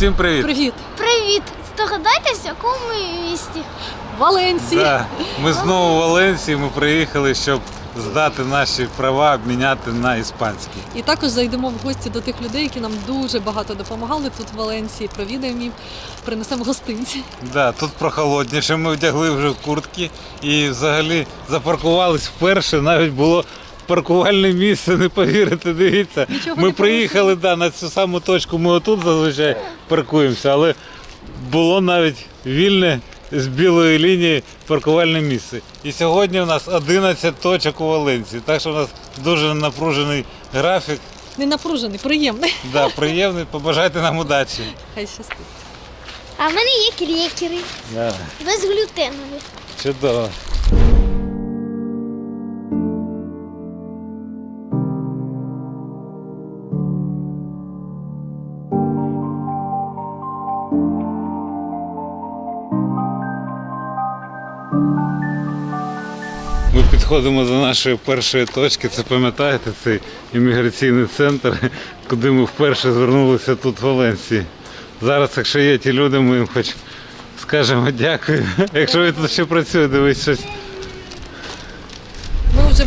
Всім привіт! Привіт! Привіт! Здогадайтесь, в якому ми місті? Валенції! Да, ми знову в Валенції. Ми приїхали, щоб здати наші права, обміняти на іспанські. І також зайдемо в гості до тих людей, які нам дуже багато допомагали тут в Валенції. Провідаємо їм, принесемо гостинці. Да, тут прохолодніше. Ми вдягли вже куртки і взагалі запаркувались вперше. Навіть було паркувальне місце, не повірите. Дивіться. Нічого ми не приїхали да, на цю саму точку. Ми отут зазвичай паркуємося, але було навіть вільне з білої лінії паркувальне місце. І сьогодні у нас 11 точок у Валенції. Так що у нас дуже напружений графік. Не напружений, приємний. Да, приємний. Побажайте нам удачі. Хай щастить. А в мене є крекери Да, безглютенові. чудово. Ми підходимо до нашої першої точки. Це пам'ятаєте, цей імміграційний центр, куди ми вперше звернулися тут в Валенсії. Зараз, якщо є ті люди, ми їм хоч скажемо дякую. Якщо ви тут ще працює, дивись щось.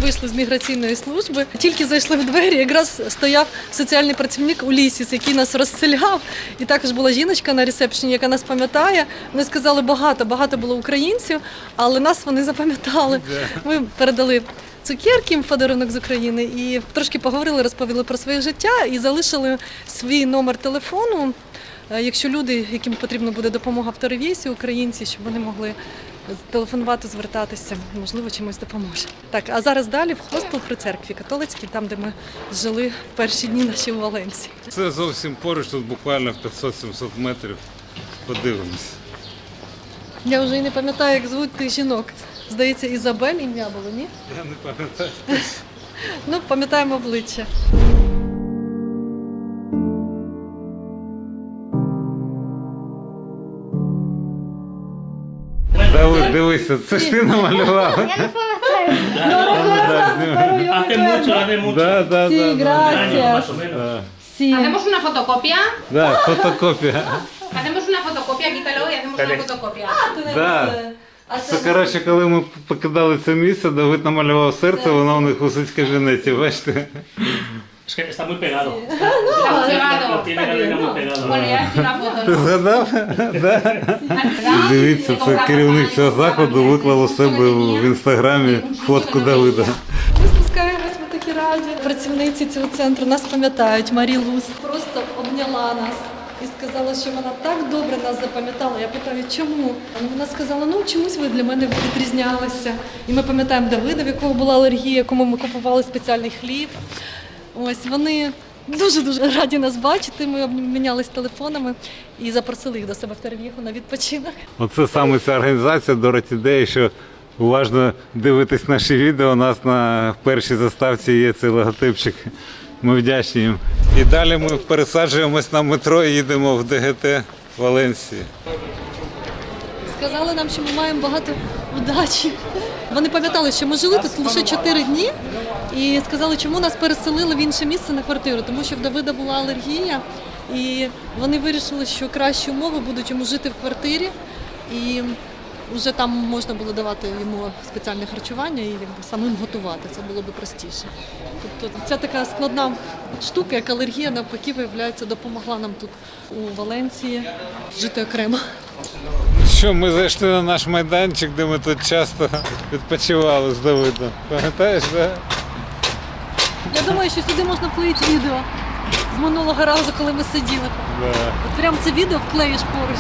Ми вийшли з міграційної служби. Тільки зайшли в двері, якраз стояв соціальний працівник Улісіс, який нас розселяв. І також була жіночка на ресепшені, яка нас пам'ятає. Вони сказали, багато, багато було українців, але нас вони запам'ятали. Ми передали. Цукерки їм подарунок з України і трошки поговорили, розповіли про своє життя і залишили свій номер телефону. Е, Якщо люди, яким потрібна буде допомога в теревісі, українці, щоб вони могли телефонувати, звертатися, можливо, чимось допоможе. Так, а зараз далі в хостел при церкві католицькій, там, де ми жили в перші дні наші у Валенції. Це зовсім поруч, тут буквально в 500-700 метрів. Подивимось. Я вже і не пам'ятаю, як звуть тих жінок. Здається, Ізабель ім'я було, ні? Я не пам'ятаю. Ну, пам'ятаємо обличчя. Дивися, це ж ти намалював. Я не пам'ятаю. Mucho, hace mucho. Да, да, Сі, да, да. Сі. Hacemos una fotocopia, Да, фотокопія. hacemos una fotocopia, quítalo y hacemos una fotocopia. Да. Це коротше, коли ми покидали це місце, Давид намалював серце, воно у них у скаженеті, бачите? Es que está muy pegado. Está muy Lo pegado. tiene muy pegado. Bueno, foto. Ти ¿no? згадав? Да. Дивіться, це керівник цього заходу виклав у себе в інстаграмі фотку Давида. Ми спускаємось, ми такі раді. Працівниці цього центру нас пам'ятають. Марі Лус просто обняла нас і сказала, що вона так добре нас запам'ятала. Я питаю, чому? Вона сказала, ну чомусь ви для мене відрізнялися. І ми пам'ятаємо Давида, в якого була алергія, якому ми купували спеціальний хліб. Ось вони. Дуже дуже раді нас бачити. Ми обмінялись телефонами і запросили їх до себе в Терев'єху на відпочинок. Оце саме ця організація Дороті Дей, що уважно дивитись наші відео. У нас на першій заставці є цей логотипчик. Ми вдячні їм. І далі ми пересаджуємось на метро і їдемо в ДГТ Валенсії. Сказали нам, що ми маємо багато удачі. Вони пам'ятали, що ми жили тут лише 4 дні, і сказали, чому нас переселили в інше місце на квартиру, тому що в Давида була алергія, і вони вирішили, що кращі умови будуть йому жити в квартирі, і вже там можна було давати йому спеціальне харчування і якби самим готувати. Це було би простіше. Тобто ця така складна штука, як алергія, навпаки, виявляється, допомогла нам тут у Валенції жити окремо. Що ми зайшли на наш майданчик, де ми тут часто відпочивали з Давидом. Пам'ятаєш, да? Я думаю, що сюди можна вклеїти відео з минулого разу, коли ми сиділи. Да. От прям це відео вклеїш поруч.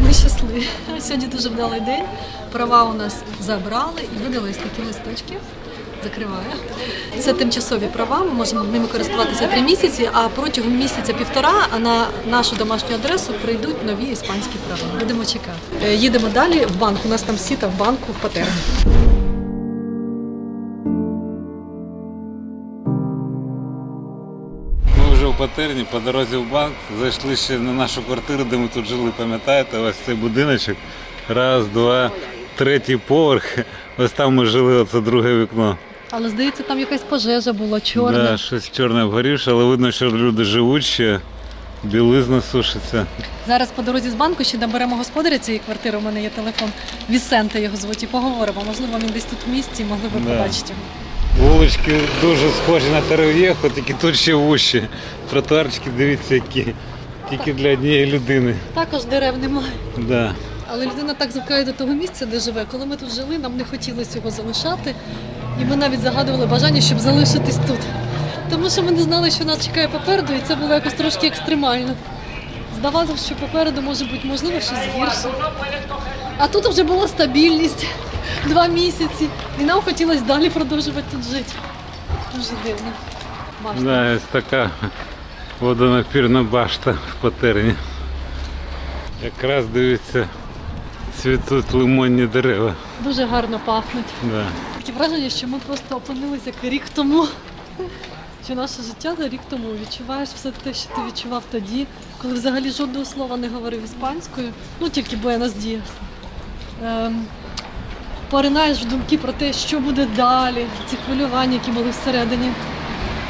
Ми щасливі. Сьогодні дуже вдалий день. Права у нас забрали і видали ось такі листочки. Закриваю. Це тимчасові права. Ми можемо ними користуватися три місяці, а протягом місяця півтора на нашу домашню адресу прийдуть нові іспанські права. Будемо чекати. Е, Їдемо далі в банк. У нас там сіта в банку в Патерні. Ми вже у Патерні, по дорозі в банк, зайшли ще на нашу квартиру, де ми тут жили, пам'ятаєте, ось цей будиночок. Раз, два, третій поверх. Ось там ми жили, оце друге вікно. Але здається, там якась пожежа була чорна. Да, щось чорне обгорівше, але видно, що люди живуть ще, білизна сушиться. Зараз по дорозі з банку ще наберемо господаря цієї квартири. У мене є телефон. Вісента його звуть і поговоримо. Можливо, він десь тут в місті, могли би Да. побачити його. Вулички дуже схожі на Терев'єхо, тільки тут ще вущі. Тротуарчики, дивіться, які. Тільки для однієї людини. Також дерев немає. Да. Але людина так звикає до того місця, де живе. Коли ми тут жили, нам не хотілося його залишати. І ми навіть загадували бажання, щоб залишитись тут. Тому що ми не знали, що нас чекає попереду, і це було якось трошки екстремально. Здавалося, що попереду може бути можливо щось гірше. А тут вже була стабільність два місяці, і нам хотілося далі продовжувати тут жити. Дуже дивно. Да, ось така водонапірна башта в Патерні. Якраз дивіться, цвітуть лимонні дерева. Дуже гарно пахнуть. Да. Таке враження, що ми просто опинилися як рік тому. Що наше життя за рік тому відчуваєш все те, що ти відчував тоді, коли взагалі жодного слова не говорив іспанською, ну тільки Буенос Діас. Ем, поринаєш в думки про те, що буде далі, ці хвилювання, які були всередині.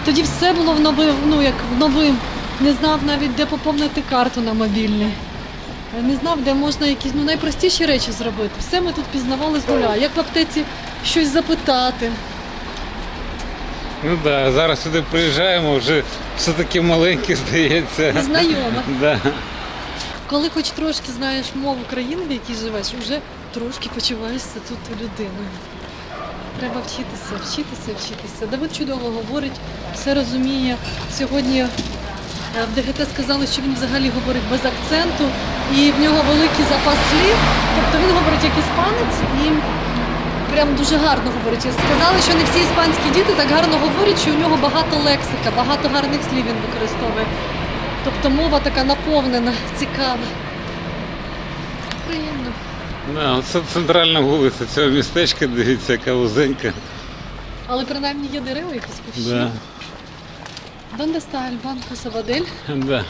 Тоді все було в новим, ну як в новим. Не знав навіть, де поповнити карту на мобільний. Не знав, де можна якісь ну, найпростіші речі зробити. Все ми тут пізнавали з нуля. Як в аптеці щось запитати. Ну да, зараз сюди приїжджаємо, вже все таки маленьке здається. Знайоме. Да. Коли хоч трошки знаєш мову країни, в якій живеш, вже трошки почуваєшся тут людиною. Треба вчитися, вчитися, вчитися. Давид чудово говорить, все розуміє. Сьогодні в ДГТ сказали, що він взагалі говорить без акценту, і в нього великий запас слів. Тобто він говорить як іспанець і прям дуже гарно говорить. Сказали, що не всі іспанські діти так гарно говорять, що у нього багато лексика, багато гарних слів він використовує. Тобто мова така наповнена, цікава. Приємно. Да, оце центральна вулиця цього містечка, дивіться, яка вузенька. Але принаймні є дерева якісь кущі. Да. Донде está el Banco Sabadell? Да.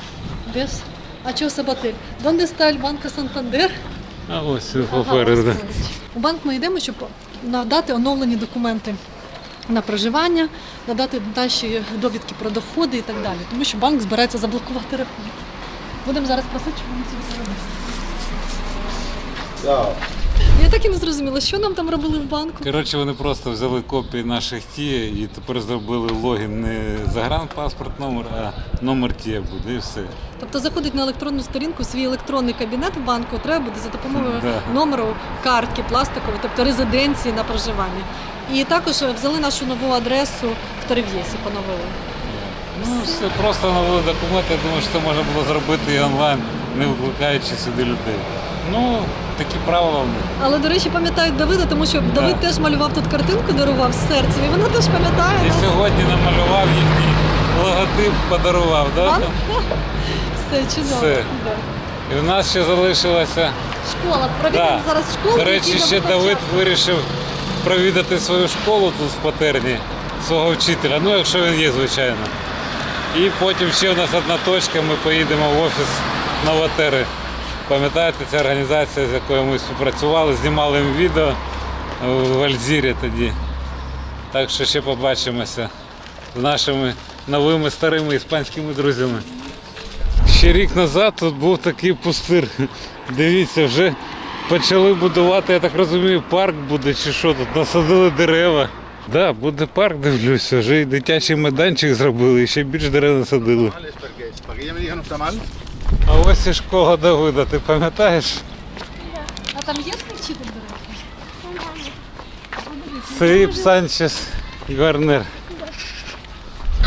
Дес? А чого Сабатель? Донде está el Banco Santander? А ось він Ага, попереду. ось поруч. У банк ми йдемо, щоб надати оновлені документи на проживання, надати наші довідки про доходи і так далі. Тому що банк збирається заблокувати рахунок. Будемо зараз просити, щоб вони це зробили. Я так і не зрозуміла, що нам там робили в банку. Коротше, вони просто взяли копії наших ТІ і тепер зробили логін не загранпаспорт номер, а номер ТІ буде і все. Тобто заходить на електронну сторінку, свій електронний кабінет в банку треба буде за допомогою Да. номеру картки пластикової, тобто резиденції на проживання. І також взяли нашу нову адресу в Терев'єсі, поновили. Ну, все просто навели документи, я думаю, що це можна було зробити і онлайн, не викликаючи сюди людей. Ну, такі правила в них. Але, до речі, пам'ятають Давида, тому що Давид теж малював тут картинку, дарував з серцем, і вона теж пам'ятає. І нас. сьогодні намалював їхній логотип, подарував, да? Ан? Все чудово. Все. Да. І в нас ще залишилося. Школа. Провідемо Да. зараз школу. До речі, ще Давид Давид навчав. вирішив провідати свою школу тут в Патерні, свого вчителя, ну якщо він є, звичайно. І потім ще у нас одна точка, ми поїдемо в офіс Новотери. Пам'ятаєте, ця організація, з якою ми співпрацювали, знімали відео в Альзірі тоді. Так що ще побачимося з нашими новими старими іспанськими друзями. Ще рік назад тут був такий пустир. Дивіться, вже почали будувати, я так розумію, парк буде чи що тут, насадили дерева. Так, да, буде парк, дивлюся, вже і дитячий майданчик зробили, і ще більше дерев насадили. А ось і школа Давида, ти пам'ятаєш? А там є вчитель, до речі? Філіп Санчес Гарнер.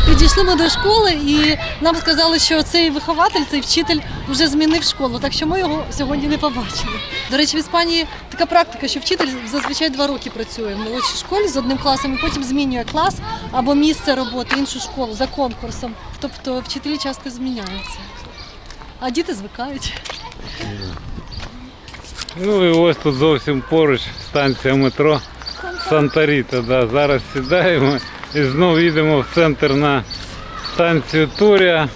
Підійшли ми до школи і нам сказали, що цей вихователь, цей вчитель вже змінив школу, так що ми його сьогодні не побачили. До речі, в Іспанії така практика, що вчитель зазвичай два роки працює в молодшій школі з одним класом і потім змінює клас або місце роботи, іншу школу за конкурсом. Тобто вчителі часто зміняються. А діти звикають. Ну і ось тут зовсім поруч станція метро Санта-Ріта. Да. Зараз сідаємо і знову їдемо в центр на станцію Турія.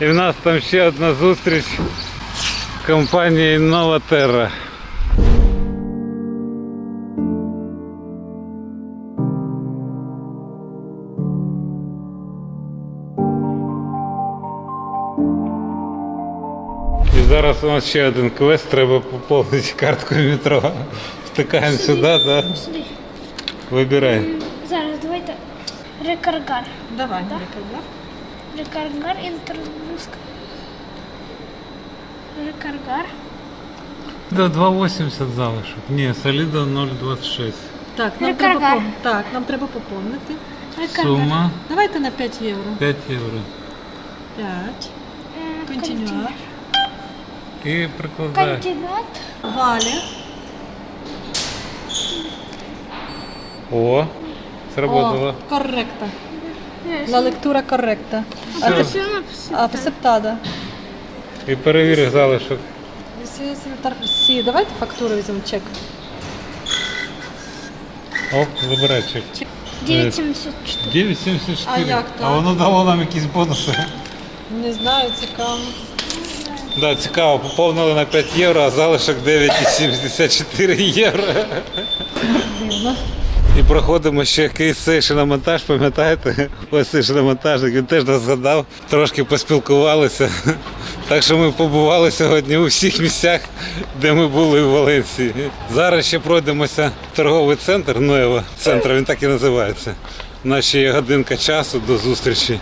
І в нас там ще одна зустріч з компанією Нова І зараз у нас ще один квест, треба поповнити картку метро. Втикаємо сюди, так? Да? Сюди. Вибирай. Зараз давайте. Рекаргар. Давай, Рекаргар інтервюск. Рекаргар. Да, 2,80 залишок. Ні, солідо 0,26. Так, нам Рекаргар. треба, пом- так, нам треба поповнити. Рекаргар. Сума Давайте на 5 євро. 5 євро. 5. Е, Континюар. І прикладай. Кандидат. Валі. О, сработало. О, корректа. La lectura correcta. А то все написано. Aceptada. І перевір залишок. Сі, давайте фактуру візьмемо чек. Оп, забирай чек. 974. 9,74. А як так? А воно дало нам якісь бонуси. Не знаю, цікаво. Да, цікаво, поповнили на 5 євро, а залишок 9,74 євро. Дивно. І проходимо ще якийсь цей шиномонтаж, пам'ятаєте? Ось цей шиномонтажник, він теж нас згадав, трошки поспілкувалися. Так що ми побували сьогодні у всіх місцях, де ми були в Валенції. Зараз ще пройдемося в торговий центр Ноєва, центр, він так і називається. У нас ще є годинка часу до зустрічі.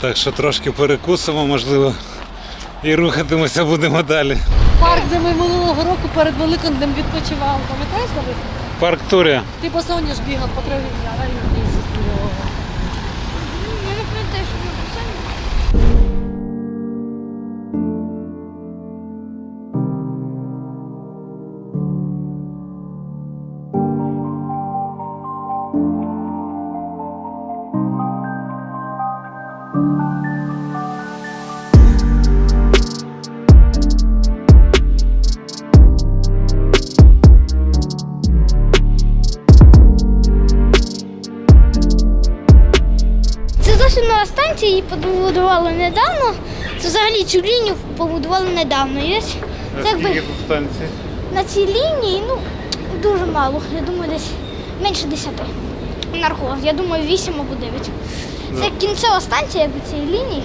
Так що трошки перекусимо, можливо, і рухатимося будемо далі. Парк, де ми минулого року перед Великим днем відпочивали. Пам'ятаєш, Давид? Парк Турія. Ти по соняш бігав по траві, реально лінію недавно. Є це якби на цій лінії ну, дуже мало. Я думаю, десь менше 10. Нархоз. Я думаю, 8 або 9. Це кінцева станція якби, цієї лінії.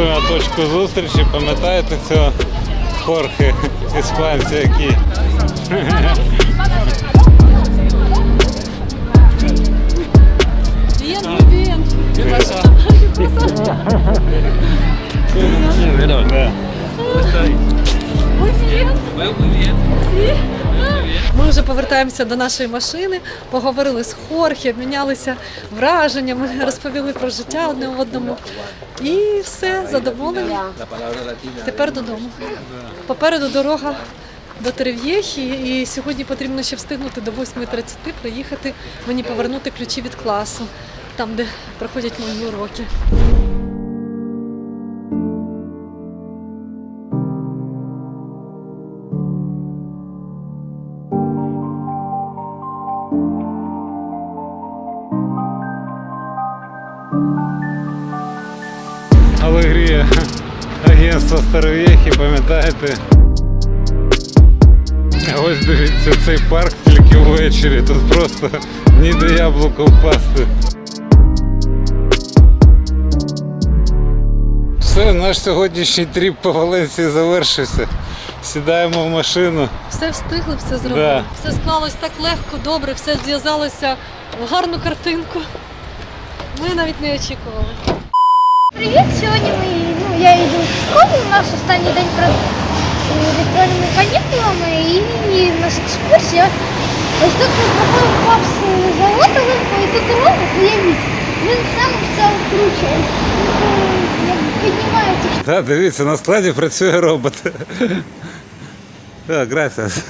Ми точку зустрічі, пам'ятаєте цього Хорхе, іспанця, який повертаємося до нашої машини, поговорили з Хорхі, обмінялися враженнями, розповіли про життя одне одному. І все, задоволені. Тепер додому. Попереду дорога до Терев'єхі, і сьогодні потрібно ще встигнути до 8.30 приїхати, мені повернути ключі від класу, там, де проходять мої уроки. Агентство Старовєхи, пам'ятаєте? Ось дивіться цей парк тільки ввечері. Тут просто ніде яблуко впасти. Все, наш сьогоднішній тріп по Валенції завершився. Сідаємо в машину. Все встигли, все зробили. Да. Все склалось так легко, добре, все зв'язалося в гарну картинку. Ми навіть не очікували. Привіт! Сьогодні ми, я йду в школу, у нас останній день перед е, електронними канікулами і в нас екскурсія. Ось тут ми проходимо повз е, завод Оливковий, і тут робот, уявіть. Він сам все вкручує. Він, е, як Піднімається. Так, дивіться, на складі працює робот. Так, gracias.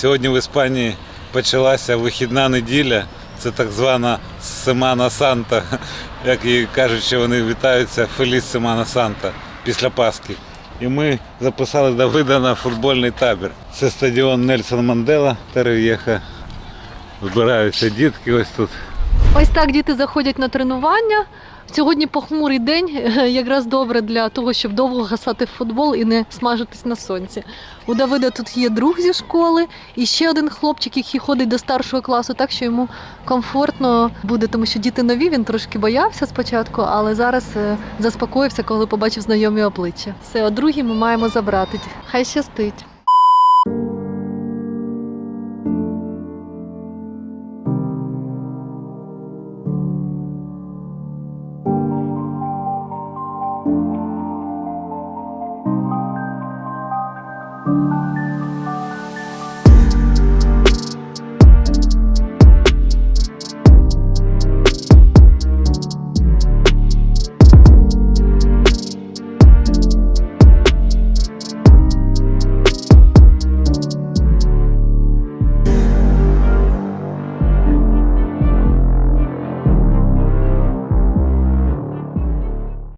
Сьогодні в Іспанії почалася вихідна неділя. Це так звана Семана Санта, як і кажуть, що вони вітаються Феліс Семана Санта після Пасхи. І ми записали Давида на футбольний табір. Це стадіон Нельсон Мандела, Терев'єха. Збираються дітки ось тут. Ось так діти заходять на тренування. Сьогодні похмурий день, якраз добре для того, щоб довго гасати футбол і не смажитись на сонці. У Давида тут є друг зі школи і ще один хлопчик, який ходить до старшого класу, так що йому комфортно буде, тому що діти нові. Він трошки боявся спочатку, але зараз е, заспокоївся, коли побачив знайомі обличчя. Все, а другий ми маємо забрати. Хай щастить.